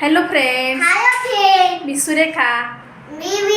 Hello friends hello friend मी सुरेखा. मी मी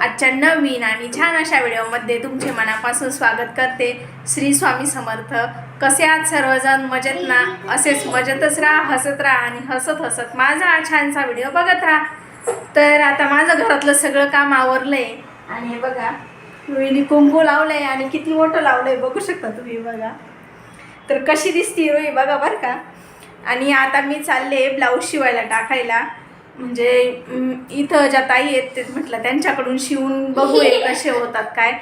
आजच्या नवीन आणि छान अशा व्हिडिओमध्ये तुमचे मनापासून स्वागत करते. श्री स्वामी समर्थ. कसे आहात सर्वजण? मजेत ना? असेच मजेतच राहा हसत राहा आणि हसत हसत माझा हा छानसा व्हिडिओ बघत राहा. तर आता माझं घरातलं सगळं काम आवरलंय. आणि हे बघा रोहिणी कुंकू लावलंय आणि किती मोठं लावलंय बघू शकता तुम्ही बघा. तर कशी दिसती रोही बघा बरं का? आणि आता मी चालले ब्लाऊज शिवायला टाकायला. म्हणजे इथं ज्या ताई आहेत ते म्हटलं त्यांच्याकडून शिवून बघूया कसे होतात काय.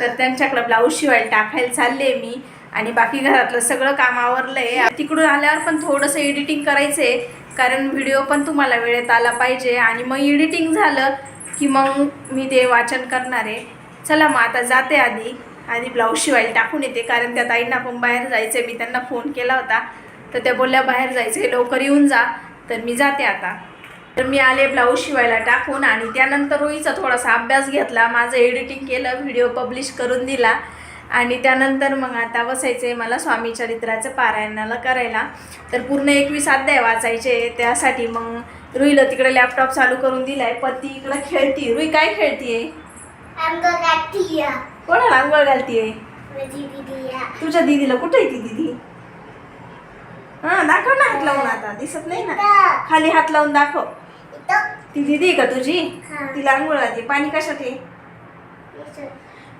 तर त्यांच्याकडं ब्लाऊज शिवायला टाकायला चालले मी. आणि बाकी घरातलं सगळं काम आवरलंय. तिकडून आल्यावर पण थोडंसं एडिटिंग करायचं आहे कारण व्हिडिओ पण तुम्हाला वेळेत आला पाहिजे. आणि मग एडिटिंग झालं की मग मी ते वाचन करणार आहे. चला मग आता जाते आधी. आधी ब्लाऊज शिवायला टाकून येते. कारण त्या ताईंना पण बाहेर जायचं मी त्यांना फोन केला होता. तर त्या बोलल्या बाहेर जायचं आहे लवकर येऊन जा. तर मी जाते आता. तर मी आले ब्लाऊज शिवायला टाकून आणि त्यानंतर रोईचा थोडासा अभ्यास घेतला. माझं एडिटिंग केलं व्हिडिओ पब्लिश करून दिला. आणि त्यानंतर मग आता बसायचं आहे मला स्वामी चरित्राचं पारायणाला करायला. तर पूर्ण एकवीस अध्याय वाचायचे त्यासाठी मग रुईला तिकडे लॅपटॉप चालू करून दिलाय. पती इकडे खेळती. रुई काय खेळतीये? कोणाला आंघोळ घालतीये? तुझ्या दीदीला. कुठे आहे ती दीदी? हा दाखव ना हात लावून आता. दिसत नाही ना? खाली हात लावून दाखव. ती दीदी का तुझी? तिला आंघोळ घालते. पाणी कशात आहे?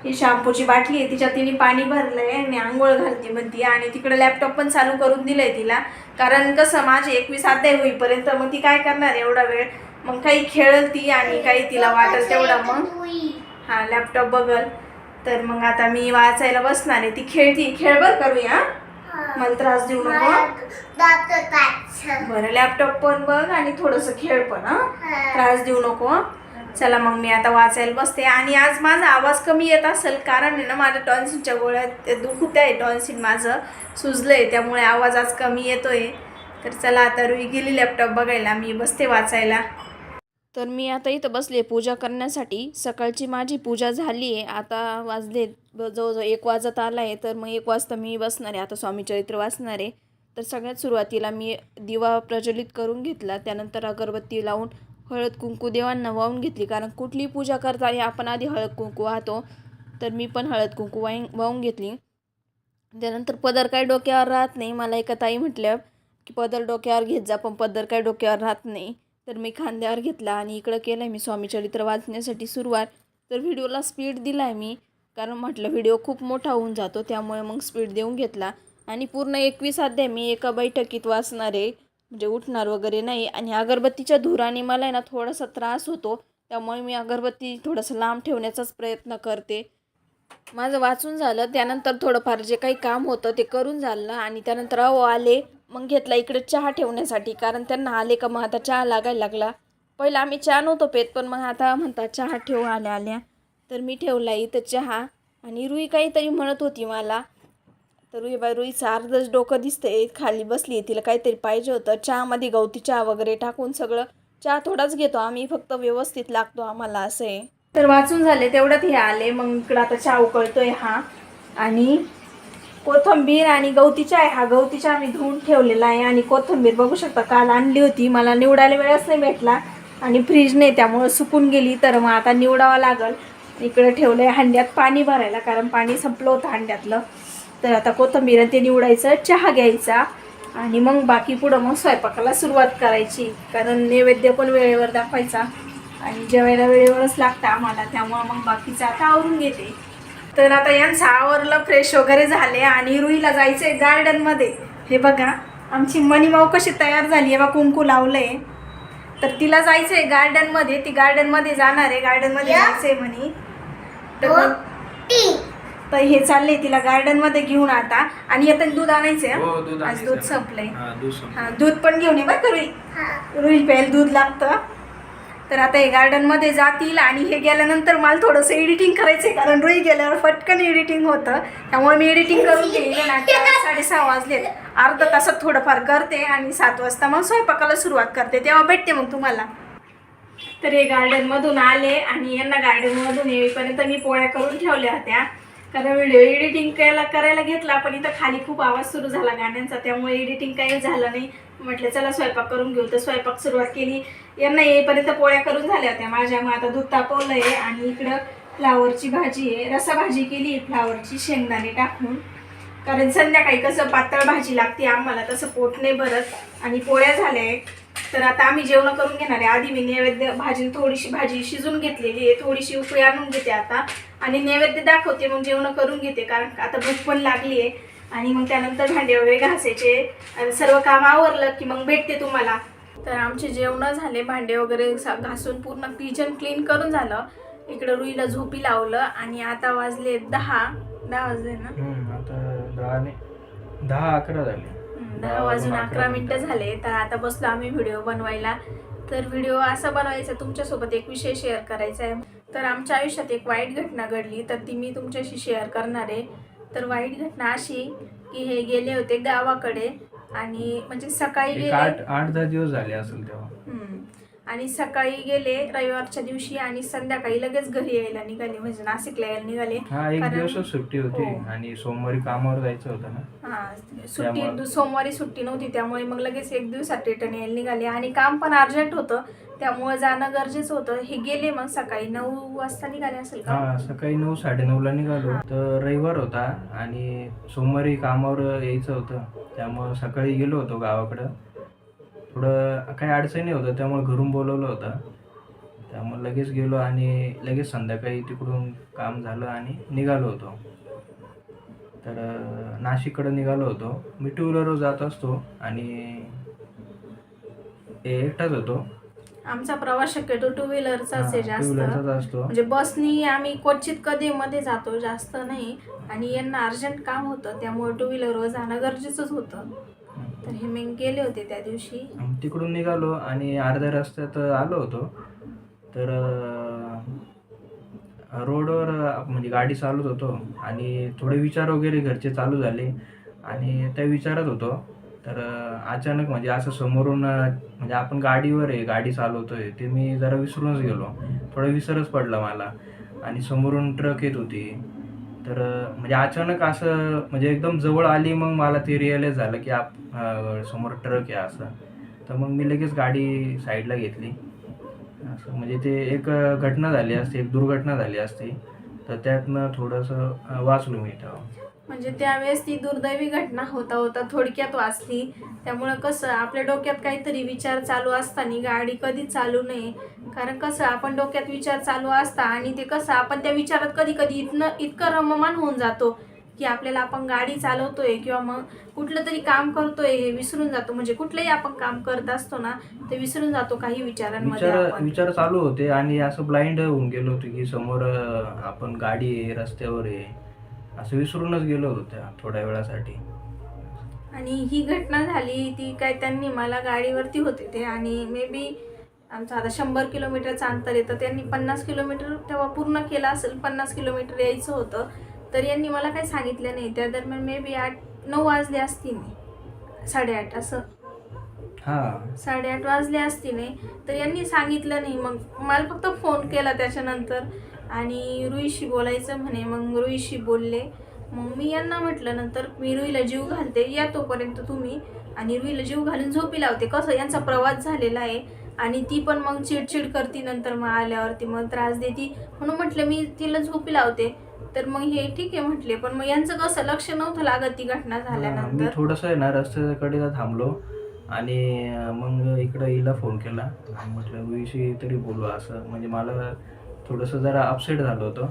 ही शॅम्पूची बाटली आहे. तिच्यात तिने पाणी भरलंय. आणि आंघोळ घालते म्हणती. आणि तिकडे लॅपटॉप पण चालू करून दिलंय तिला. कारण कसं माझे एकवीस अध्याय होईपर्यंत मग ती काय करणार एवढा वेळ? मग काही खेळल ती आणि काही तिला वाटेल तेवढा मग? हा लॅपटॉप बघल. तर मग आता मी वाचायला बसणार आहे. ती खेळती. खेळ बर करूया हा. मला त्रास देऊ नको. बरं लॅपटॉप पण बघ आणि थोडंसं खेळ पण हा. त्रास देऊ नको? चला मग मी आता वाचायला बसते आणि आज माझा आवाज कमी येत असेल कारण आहे ना माझ्या टॉन्सिलच्या गोळ्यात दुखत आहे टॉन्सिल माझं सुजलंय त्यामुळे आवाज आज कमी येतोय तर चला आता रुई गेली लॅपटॉप बघायला मी बसते वाचायला तर मी आता इथं बसले पूजा करण्यासाठी. सकाळची माझी पूजा झाली आहे आता वाजले जवळजवळ एक वाजत आला आहे तर मग एक वाजता मी बसणार आहे. आता स्वामी चरित्र वाचणार आहे. तर सगळ्यात सुरुवातीला मी दिवा प्रज्वलित करून घेतला. त्यानंतर अगरबत्ती लावून हळद कुंकू देवांना वाहून घेतली. कारण कुठली पूजा करताना आपण आधी हळद कुंकू वाहतो. तर मी पण हळद कुंकू वाही वाहून घेतली. त्यानंतर पदर काय डोक्यावर राहत नाही. मला एका ताई म्हटल्या की पदर डोक्यावर घेत जा पण पदर काय डोक्यावर राहत नाही. तर मी खांद्यावर घेतला आणि इकडं केलं आहे मी स्वामी चरित्र वाचण्यासाठी सुरुवात. तर व्हिडिओला स्पीड दिला आहे मी कारण म्हटलं व्हिडिओ खूप मोठा होऊन जातो त्यामुळे मग स्पीड देऊन घेतला. आणि पूर्ण एकवीस अध्याय मी एका बैठकीत वाचणार आहे म्हणजे उठणार वगैरे नाही. आणि अगरबत्तीच्या धुराने मला आहे ना थोडासा त्रास होतो त्यामुळे मी अगरबत्ती थोडंसं लांब ठेवण्याचाच प्रयत्न करते. माझं वाचून झालं त्यानंतर थोडंफार जे काही काम होतं ते करून झालं आणि त्यानंतर अहो आले. मग घेतला इकडे चहा ठेवण्यासाठी कारण त्यांना आले का मग आता चहा लागायला लागला. पहिला आम्ही चहा नव्हतो पेत पण मग आता म्हणता चहा ठेव आल्या आल्या. तर मी ठेवला इथं चहा आणि रुई काहीतरी म्हणत होती मला. तर रुई बाई रुईचं अर्धच डोकं दिसतंय खाली बसली आहे तिला काहीतरी पाहिजे होतं. चहामध्ये गवती चहा वगैरे टाकून सगळं चहा थोडाच घेतो आम्ही फक्त व्यवस्थित लागतो आम्हाला असं आहे. तर वाचून झाले तेवढ्यात हे आले मग इकडं आता चहा उकळतोय हा. आणि कोथंबीर आणि गवती चहा आहे. हा गवती चहा मी धुवून ठेवलेला आहे आणि कोथंबीर बघू शकता काल आणली होती. मला निवडायला वेळच नाही भेटला आणि फ्रीज नाही त्यामुळं सुकून गेली. तर मग आता निवडावं लागल. इकडे ठेवलं आहे हंड्यात पाणी भरायला कारण पाणी संपलं होतं हंड्यातलं. तर आता कोथंबीर आणि ते निवडायचं चहा घ्यायचा आणि मग बाकी पुढं मग स्वयंपाकाला सुरुवात करायची. कारण नैवेद्य पण वेळेवर दाखवायचा आणि जेवायला वेळेवरच लागतं आम्हाला. त्यामुळं मग बाकीचं आता आवरून घेते. तर आता यांचं आवरलं फ्रेश वगैरे झाले आणि रुईला जायचं आहे गार्डनमध्ये हे बघा आमची मनीमाऊ कशी तयार झाली आहे बा कुंकू लावलंय. तर तिला जायचं आहे गार्डनमध्ये ती गार्डनमध्ये जाणार आहे गार्डनमध्ये. जायचं आहे म्हणे. तर मग तर हे चाललंय तिला गार्डनमध्ये घेऊन आता. आणि आता दूध आणायचंय हो? हं? दूध आज आणायचं दूध आहे. संपलंय. हा दूध संपलं. हा दूध पण घेऊन ये बरं रुई. हा. रुई प्यायला दूध लागतं. तर आता हे गार्डनमध्ये जातील आणि हे गेल्यानंतर मला थोडंसं एडिटिंग करायचं आहे कारण रोई गेल्यावर पटकन एडिटिंग होतं. त्यामुळे मी एडिटिंग करून घेईल ना साडेसहा वाजलेत अर्धा तासात थोडंफार करते आणि सात वाजता मग स्वयंपाकाला सुरुवात करते. तेव्हा भेटते मग तुम्हाला. तर हे गार्डनमधून आले आणि यांना गार्डनमधून येईपर्यंत मी पोळ्या करून ठेवल्या होत्या. कारण व्हिडिओ एडिटिंग करायला करायला घेतला पण इथं खाली खूप आवाज सुरू झाला गाण्यांचा. त्यामुळे एडिटिंग काही झालं नाही. म्हटलं चला स्वयंपाक करून घेऊ. तर स्वयंपाक सुरुवात केली. यांना येईपर्यंत पोळ्या करून झाल्या होत्या. माझ्या मग आता दूध तापवलं आहे आणि इकडं फ्लावरची भाजी आहे. रसा भाजी केली. फ्लावरची शेंगदाणे टाकून. कारण संध्याकाळी कसं पातळ भाजी लागते आम्हाला तसं पोट नाही भरत. आणि पोळ्या झाल्या आहेत तर आता आम्ही जेवण करून घेणार आहे. आधी मी नैवेद्य भाजी थोडीशी भाजी शिजून घेतलेली आहे. थोडीशी उकळी आणून घेते आता. आणि नैवेद्य दाखवते मग जेवण करून घेते कारण आता भूक पण लागली आहे आणि मग त्यानंतर भांडे वगैरे घासायचे. आणि सर्व काम आवरलं की मग भेटते तुम्हाला. तर आमचे जेवण झाले भांडे वगैरे घासून पूर्ण किचन क्लीन करून झालं. इकडं रुईला झोपी लावलं आणि आता वाजले दहा. दहा वाजले ना? दहा अकरा झाले. दहा वाजून अकरा मिनिटं. झाले. तर आता बसलो आम्ही व्हिडिओ बनवायला. तर व्हिडिओ असा बनवायचा तुमच्यासोबत एक विषय शेअर करायचा आहे. तर आमच्या आयुष्यात एक वाईट घटना घडली तर ती मी तुमच्याशी शेअर करणार आहे. तर वाईट घटना अशी की हे गेले होते गावाकडे आणि म्हणजे सकाळी गेले आठ आठ दहा दिवस झाले असेल तेव्हा. आणि सकाळी गेले रविवारच्या दिवशी आणि संध्याकाळी लगेच घरी यायला निघाले म्हणजे नाशिकला यायला निघाले. हा एक दिवसच सुट्टी होती हो. आणि सोमवारी कामावर जायचं होतं ना. हा सुट्टी सोमवारी सुट्टी नव्हती त्यामुळे मग लगेच एक दिवसात रिटर्न यायला निघाले. आणि काम पण अर्जंट होतं त्यामुळे जाणं गरजेचं होतं. हे गेले मग सकाळी नऊ वाजता निघाले असेल का? हा सकाळी नऊ साडेनऊ ला निघालो तर रविवार होता आणि सोमवारी कामावर यायचं होतं. त्यामुळं सकाळी गेलो होतो गावाकडं. थोडं काही अडचणी होतं त्यामुळे घरून बोलवलं होतं. त्यामुळे लगेच गेलो आणि लगेच संध्याकाळी तिकडून काम झालं आणि निघालो होतो. तर नाशिककडं निघालो होतो. मी टू व्हीलरवर जात असतो आणि एकटाच होतो. आमचा प्रवास शक्यतो टू व्हीलरचाच आहे जास्त. म्हणजे बसनी आम्ही क्वचित कधी मध्ये जातो जास्त नाही. आणि यांना अर्जंट काम होतं त्यामुळे टू व्हीलरवर जाणं गरजेचंच होतं. तर हे मी गेले होते त्या दिवशी. तिकडून निघालो आणि अर्ध्या रस्त्यात आलो होतो. तर रोडवर म्हणजे गाडी चालवत होतो आणि थोडे विचार वगैरे घरचे चालू झाले. आणि त्या विचारत होतो तर अचानक म्हणजे असं समोरून म्हणजे आपण गाडीवर आहे गाडी चालवतोय ते मी जरा विसरूनच गेलो. थोडा विसरच पडला मला. आणि समोरून ट्रक येत होती. तर म्हणजे अचानक असं म्हणजे एकदम जवळ आली मग मला ते रिअलाईज झालं की आप समोर ट्रक आहे असं. तर मग मी लगेच गाडी साईडला घेतली. असं म्हणजे ते एक घटना झाली असती एक दुर्घटना झाली असती. तर त्यातनं थोडंसं वाचलो मी तेव्हा म्हणजे त्यावेळेस ती दुर्दैवी घटना होता होता थोडक्यात वाचली. त्यामुळं कसं आपल्या डोक्यात काहीतरी विचार चालू असताना गाडी कधीच चालू नये. कारण कसं आपण डोक्यात विचार चालू असता आणि ते कसं आपण त्या विचारात कधी कधी इतनं इतकं रममान होऊन जातो की आपल्याला आपण गाडी चालवतोय किंवा मग कुठलं तरी काम करतोय हे विसरून जातो. म्हणजे कुठलंही आपण काम करत असतो ना ते विसरून जातो काही विचारांमध्ये विचार आपण. विचार चालू होते आणि असं ब्लाइंड होऊन गेलो होतो की समोर अं, आपण गाडी आहे रस्त्यावर आहे. असं विसरूनच गेलो होतो त्या थोड्या वेळासाठी. आणि ही घटना झाली ती काय त्यांनी मला गाडीवरती होते ते आणि मे बी आमचं आता शंभर किलोमीटरचं अंतर येतं त्यांनी पन्नास किलोमीटर तेव्हा पूर्ण केलं असेल पन्नास किलोमीटर यायचं होतं तर यांनी मला काही सांगितलं नाही. त्या दरम्यान मे बी आठ नऊ वाजले असतील. नाही साडेआठ असं. हा. साडेआठ वाजले असतील. नाही तर यांनी सांगितलं नाही. मग मला फक्त फोन केला त्याच्यानंतर. आणि रुईशी बोलायचं म्हणे मग रुईशी बोलले मग मी यांना म्हटलं नंतर मी रुईला जीव घालते या तोपर्यंत तुम्ही आणि रुईला जीव घालून झोपी लावते. कसं यांचा प्रवास झालेला आहे. आणि ती पण मग चिडचिड करते नंतर मग आल्यावरती मग त्रास देते. म्हणून म्हटलं मी तिला झोपी लावते. तर मग हे ठीक आहे म्हटले पण मग यांचं कसं लक्ष नव्हतं लागत ती घटना मी झाल्यानंतर. थोडंसं आहे ना रस्त्याकडे थांबलो आणि मग इकडं हिला फोन केला. म्हटलं रुईशी तरी बोलू असं. म्हणजे मला थोडंसं जरा अपसेट झालं होतं.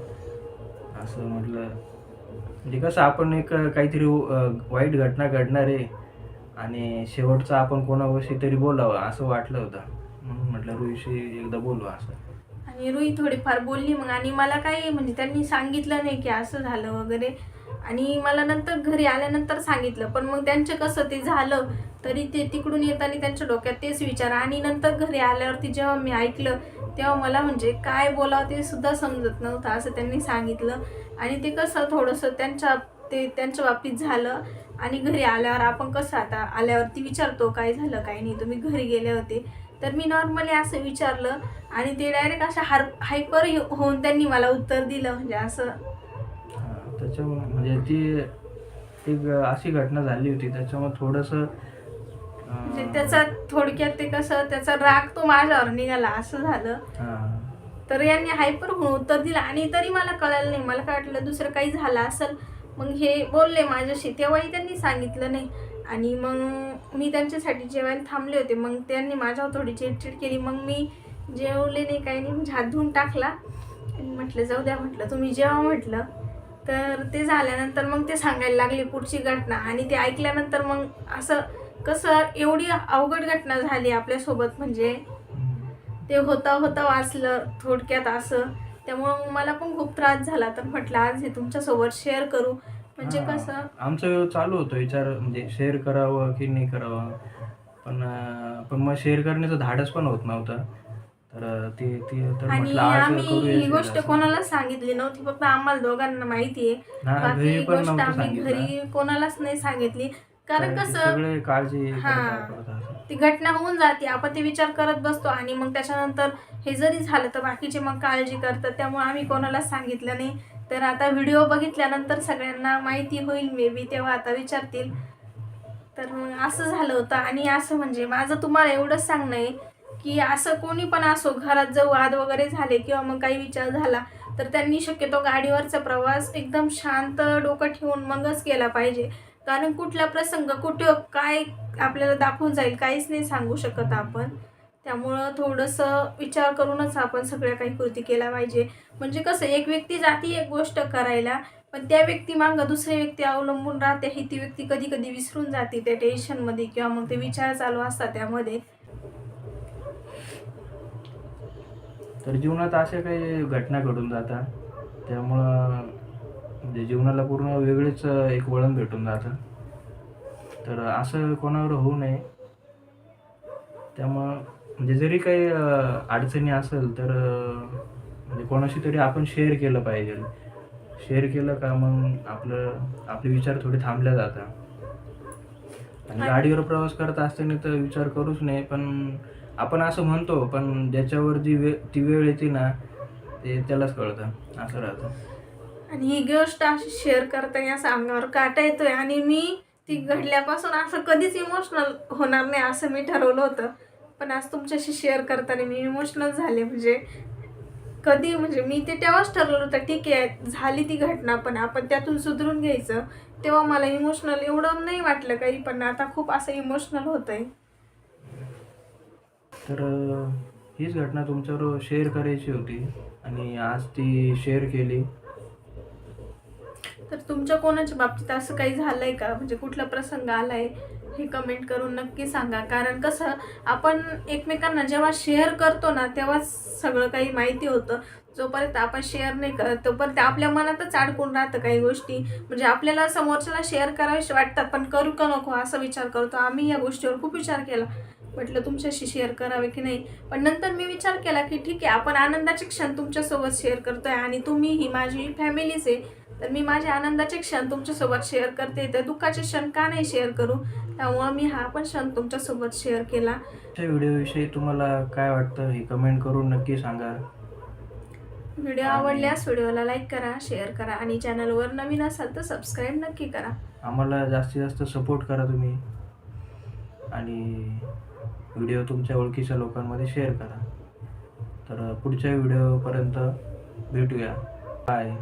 असं म्हटलं म्हणजे कसं आपण एक काहीतरी वाईट घटना घडणार आहे आणि शेवटचं आपण कोणाविषयी तरी बोलावं असं वाटलं होतं. म्हणून म्हटलं रुईशी एकदा बोलू असं. आणि रुई थोडीफार बोलली मग आणि मला काही म्हणजे त्यांनी सांगितलं नाही की असं झालं वगैरे. आणि मला नंतर घरी आल्यानंतर सांगितलं पण मग त्यांचं कसं ते झालं तरी ते तिकडून येताना त्यांच्या डोक्यात तेच विचार. आणि नंतर घरी आल्यावरती जेव्हा मी ऐकलं तेव्हा मला म्हणजे काय बोलावं ते सुद्धा समजत नव्हतं असं त्यांनी सांगितलं. आणि ते कसं थोडंसं त्यांच्या ते त्यांच्या बाबतीत झालं. आणि घरी आल्यावर आपण कसं आता आल्यावरती विचारतो काय झालं काय नाही तुम्ही घरी गेले होते. तर मी नॉर्मली असं विचारलं आणि ते डायरेक्ट अशा हार हायपर होऊन त्यांनी मला उत्तर दिलं. म्हणजे असं त्याच्यामुळे म्हणजे ती एक अशी घटना झाली होती त्याच्यामुळे थोडंसं म्हणजे त्याचा थोडक्यात ते कसं त्याचा राग तो माझ्यावर निघाला असं झालं. तर यांनी हायपर म्हणून उत्तर दिलं आणि तरी मला कळालं नाही मला काय वाटलं दुसरं काही झालं असेल. मग हे बोलले माझ्याशी तेव्हाही त्यांनी सांगितलं नाही. आणि मग मी त्यांच्यासाठी जेवायला थांबले होते मग त्यांनी माझ्यावर थोडी चिडचिड केली. मग मी जेवले नाही काही नाही म्हणजे हात धुवून टाकला. आणि म्हटलं जाऊ द्या म्हटलं तुम्ही जेव्हा म्हटलं. तर ते झाल्यानंतर मग ते सांगायला लागले पुढची घटना. आणि ते ऐकल्यानंतर मग असं कसं एवढी अवघड घटना झाली आपल्यासोबत. म्हणजे ते होता होता वाचलं थोडक्यात असं. त्यामुळं मग मला पण खूप त्रास झाला. तर म्हटलं आज हे तुमच्यासोबत शेअर करू. म्हणजे. कसं आमचं चालू होतं विचार म्हणजे शेअर करावं की नाही करावं. पण पण मग शेअर करण्याचं धाडस पण होत नव्हतं. तर ते ती तर आणि म्हटलं आज आम्ही ही गोष्ट असं. कोणालाच सांगितली नव्हती फक्त आम्हाला दोघांना माहिती आहे बाकी घरी ही पण गोष्ट नव्हतं आम्ही सांगितलं. घरी कोणालाच नाही सांगितली कारण कारण की कसं सगळे काळजी हां. ती घटना होऊन जाते आपण ते विचार करत बसतो आणि मग त्याच्यानंतर हे जरी झालं तर बाकीचे मग काळजी करतात त्यामुळे आम्ही कोणालाच सांगितलं नाही तर आता व्हिडिओ बघितल्यानंतर सगळ्यांना माहिती होईल मे बी तेव्हा आता विचारतील तर मग असं झालं होतं आणि असं म्हणजे माझं तुम्हाला एवढंच सांगणं आहे की असं कोणी पण असो घरात जर वाद वगैरे झाले किंवा मग काही विचार झाला तर त्यांनी शक्यतो गाडीवरचा प्रवास एकदम शांत डोकं ठेवून मगच केला पाहिजे. कारण कुठला प्रसंग कुठं काय आपल्याला दाखवून जाईल काहीच नाही सांगू शकत आपण. त्यामुळं थोडंसं विचार करूनच आपण सगळ्या काही कृती केल्या पाहिजे. म्हणजे कसं एक व्यक्ती जाती एक गोष्ट करायला पण त्या व्यक्ती मागं दुसरी व्यक्ती अवलंबून राहते. ही ती व्यक्ती कधी कधी विसरून जाते त्या टेन्शनमध्ये किंवा मग ते विचार चालू असतात त्यामध्ये. तर जीवनात अशा काही घटना घडून जातात. त्यामुळं म्हणजे जीवनाला पूर्ण वेगळेच एक वळण भेटून जातं. तर असं कोणावर होऊ नये. त्यामुळं म्हणजे जरी काही अडचणी असेल तर म्हणजे कोणाशी तरी आपण शेअर केलं पाहिजे. शेअर केलं का मग आपलं आपले विचार थोडे थांबल्या जातात. आणि गाडीवर प्रवास करत असताना तर विचार करूच नाही पण आपण असं म्हणतो पण ज्याच्यावर जी वे ती वेळ येते ना ते त्यालाच कळतं. असं राहतं. आणि ही गोष्ट अशी शेअर करताना असं अंगावर काटा येतोय. आणि मी ती घडल्यापासून असं कधीच इमोशनल होणार नाही असं मी ठरवलं होतं. पण आज तुमच्याशी शेअर करताना मी इमोशनल झाले. म्हणजे कधी म्हणजे मी ते तेव्हाच ठरवलं होतं ठीक आहे झाली ती घटना पण आपण त्यातून सुधरून घ्यायचं. तेव्हा मला इमोशनल एवढं नाही वाटलं काही पण आता खूप असं इमोशनल होतं आहे तर हीच घटना तुमच्यावर शेअर करायची होती आणि आज ती शेअर केली. तर तुमच्या कोणाच्या बाबतीत असं काही झालंय का? म्हणजे कुठला प्रसंग आलाय? हे कमेंट करून नक्की सांगा. कारण कसं आपण एकमेकांना जेव्हा शेअर करतो ना तेव्हाच सगळं काही माहिती होतं. जोपर्यंत आपण शेअर नाही करत तोपर्यंत आपल्या मनातच अडकून राहतं काही गोष्टी. म्हणजे आपल्याला समोरच्याला शेअर करावेसे वाटतात पण करू का नको? असा विचार करतो. आम्ही या गोष्टीवर खूप विचार केला. म्हटलं तुमच्याशी शेअर करावे की नाही? पण नंतर मी विचार केला की ठीक आहे आपण आनंदाचे क्षण तुमच्यासोबत शेअर करतोय आणि तुम्ही ही माझी फॅमिलीच आहे. तर मी माझे आनंदाचे क्षण तुमच्यासोबत शेअर करते. तर दुःखाचे क्षण का नाही शेअर करू? त्यामुळं मी हा पण क्षण तुमच्यासोबत शेअर केला. व्हिडिओविषयी तुम्हाला काय वाटतं हे कमेंट करून नक्की सांगा. व्हिडिओ आवडल्यास व्हिडिओला लाईक करा शेअर करा आणि चॅनलवर नवीन असाल तर सबस्क्राईब नक्की करा. आम्हाला जास्तीत जास्त सपोर्ट करा तुम्ही. आणि व्हिडिओ तुमच्या ओळखीच्या लोकांमध्ये शेअर करा. तर पुढच्या व्हिडिओपर्यंत भेटूया. बाय